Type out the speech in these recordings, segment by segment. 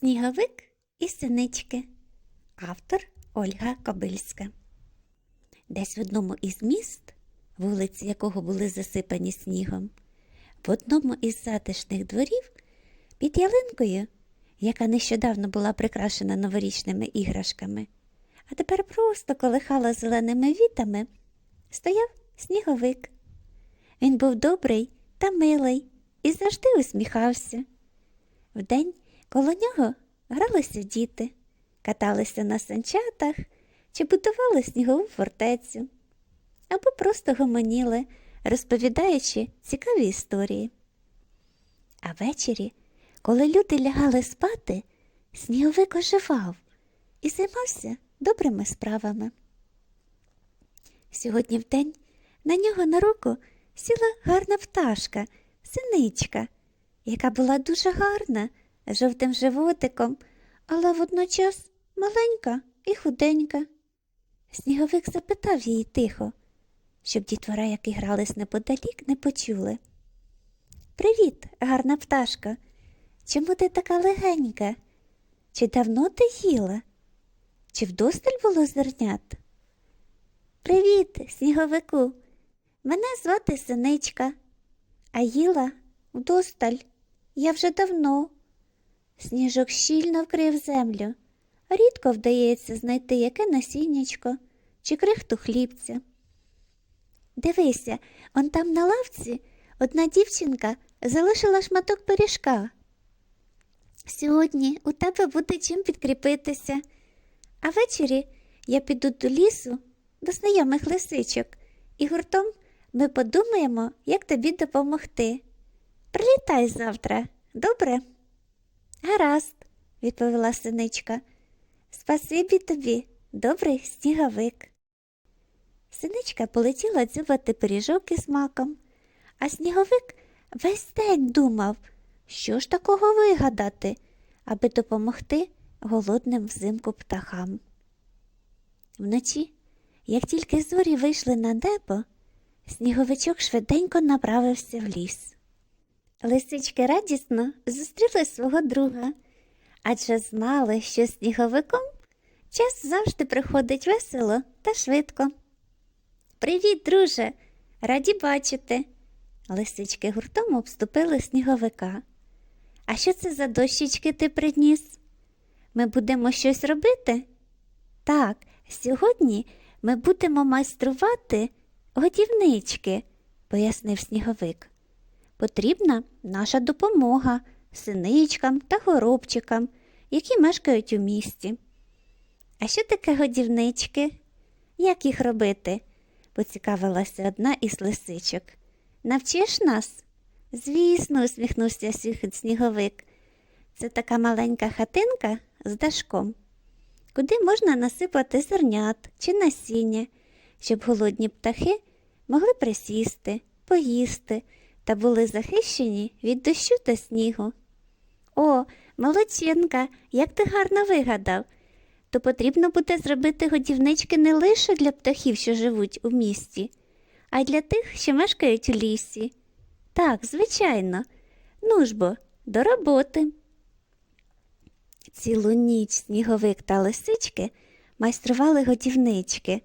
Сніговик і синички. Автор Ольга Кобильська. Десь в одному із міст, вулиці якого були засипані снігом, в одному із затишних дворів під ялинкою, яка нещодавно була прикрашена новорічними іграшками, а тепер просто колихала зеленими вітами, стояв сніговик. Він був добрий та милий і завжди усміхався. Вдень коло нього гралися діти, каталися на санчатах чи будували снігову фортецю, або просто гомоніли, розповідаючи цікаві історії. А ввечері, коли люди лягали спати, сніговик оживав і займався добрими справами. Сьогодні вдень на нього на руку сіла гарна пташка, синичка, яка була дуже гарна, жовтим животиком, але водночас маленька і худенька. Сніговик запитав її тихо, щоб дітвора, які грались неподалік, не почули. Привіт, гарна пташка. Чому ти така легенька? Чи давно ти їла? Чи вдосталь було зернят? Привіт, сніговику. Мене звати Синичка, а їла вдосталь. Я вже давно. Сніжок щільно вкрив землю. Рідко вдається знайти яке насіннячко чи крихту хлібця. Дивися, он там на лавці одна дівчинка залишила шматок пиріжка. Сьогодні у тебе буде чим підкріпитися, а ввечері я піду до лісу до знайомих лисичок, і гуртом ми подумаємо, як тобі допомогти. Прилітай завтра, добре? Гаразд, відповіла синичка. Спасибі тобі, добрий сніговик. Синичка полетіла дзюбати пиріжок із маком, а сніговик весь день думав, що ж такого вигадати, аби допомогти голодним взимку птахам. Вночі, як тільки зорі вийшли на небо, сніговичок швиденько направився в ліс. Лисички радісно зустріли свого друга, адже знали, що сніговиком час завжди приходить весело та швидко. Привіт, друже, раді бачити. Лисички гуртом обступили сніговика. А що це за дощечки ти приніс? Ми будемо щось робити? Так, сьогодні ми будемо майструвати годівнички, пояснив сніговик. Потрібна наша допомога синичкам та горобчикам, які мешкають у місті. А що таке годівнички? Як їх робити? поцікавилася одна із лисичок. Навчиш нас? Звісно, усміхнувся сніговик. Це така маленька хатинка з дашком, куди можна насипати зернят чи насіння, щоб голодні птахи могли присісти, поїсти та були захищені від дощу та снігу. О, молодчинка, як ти гарно вигадав. То потрібно буде зробити годівнички не лише для птахів, що живуть у місті, а й для тих, що мешкають у лісі. Так, звичайно. Ну ж бо, до роботи. Цілу ніч сніговик та лисички майстрували годівнички.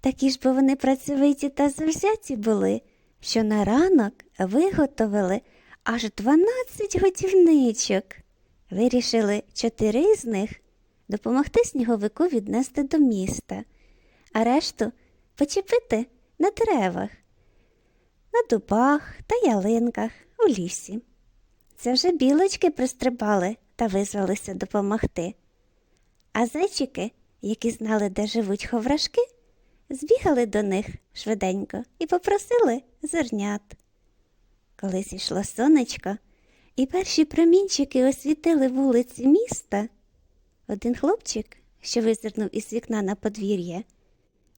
Такі ж бо вони працьовиті та завзяті були, що на ранок виготовили аж дванадцять годівничок. Вирішили чотири з них допомогти сніговику віднести до міста, а решту почепити на деревах, на дубах та ялинках у лісі. Це вже білочки пристрибали та визвалися допомогти. А зайчики, які знали, де живуть ховрашки, збігали до них швиденько і попросили зернят. Коли зійшло сонечко, і перші промінчики освітили вулиці міста, один хлопчик, що визирнув із вікна на подвір'я,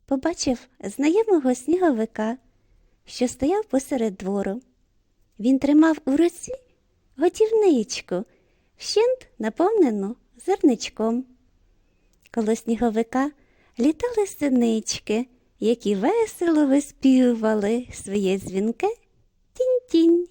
побачив знайомого сніговика, що стояв посеред двору. Він тримав у руці готівничку, вщент наповнену зерничком. Коло сніговика літали синички, які весело виспівували своє дзвінке тінь-тінь.